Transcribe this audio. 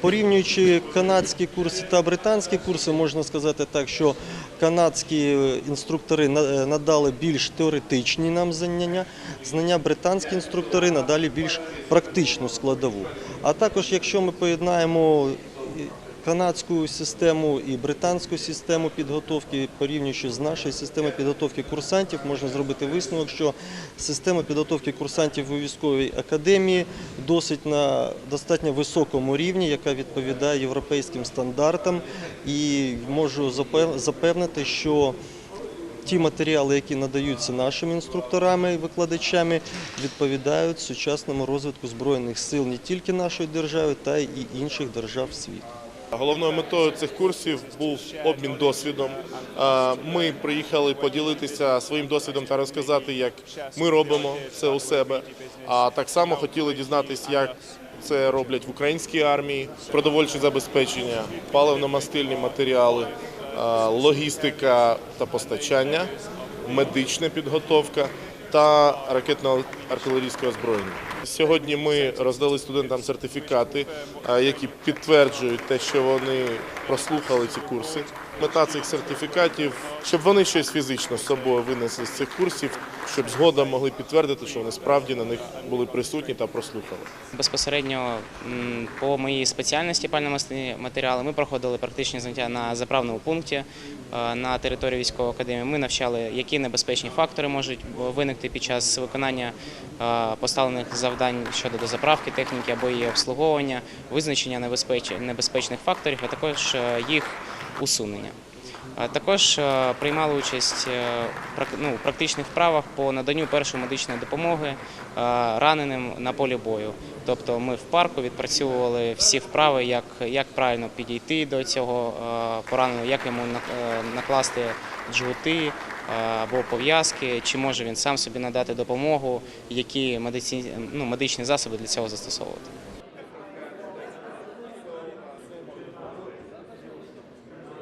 Порівнюючи канадські курси та британські курси, можна сказати так, що канадські інструктори на- надали більш теоретичні нам знання, знання британські інструктори надали більш практичну складову. А також, якщо ми поєднаємо і канадську систему і британську систему підготовки, порівнюючи з нашою системою підготовки курсантів, можна зробити висновок, що система підготовки курсантів у військовій академії досить на достатньо високому рівні, яка відповідає європейським стандартам, і можу запев- запевнити, що ті матеріали, які надаються нашими інструкторами і викладачами, відповідають сучасному розвитку збройних сил не тільки нашої держави, та й інших держав світу. Головною метою цих курсів був обмін досвідом. Ми приїхали поділитися своїм досвідом та розказати, як ми робимо це у себе. А так само хотіли дізнатися, як це роблять в українській армії, продовольче забезпечення, паливно-мастильні матеріали, логістика та постачання, медична підготовка та ракетно-артилерійського озброєння. Сьогодні ми роздали студентам сертифікати, е, які підтверджують те, що вони прослухали ці курси. Мета цих сертифікатів, щоб вони щось фізично з собою винесли з цих курсів, щоб згодом могли підтвердити, що вони справді на них були присутні та прослухали. Безпосередньо по моїй спеціальності пальномасні матеріали ми проходили практичні заняття на заправному пункті е, на території військової академії. Ми навчали, які небезпечні фактори можуть виникти під час виконання е, поставлених завдань щодо дозаправки техніки або її обслуговування, визначення небезпеч- небезпечних факторів, а також е, їх усунення. Також приймали участь е, в ну, практичних вправах по наданню першої медичної допомоги раненим на полі бою. Тобто ми в парку відпрацьовували всі вправи, як, правильно підійти до цього пораненого, як йому е, накласти джгути або пов'язки, чи може він сам собі надати допомогу, які медиці... ну, медичні засоби для цього застосовувати.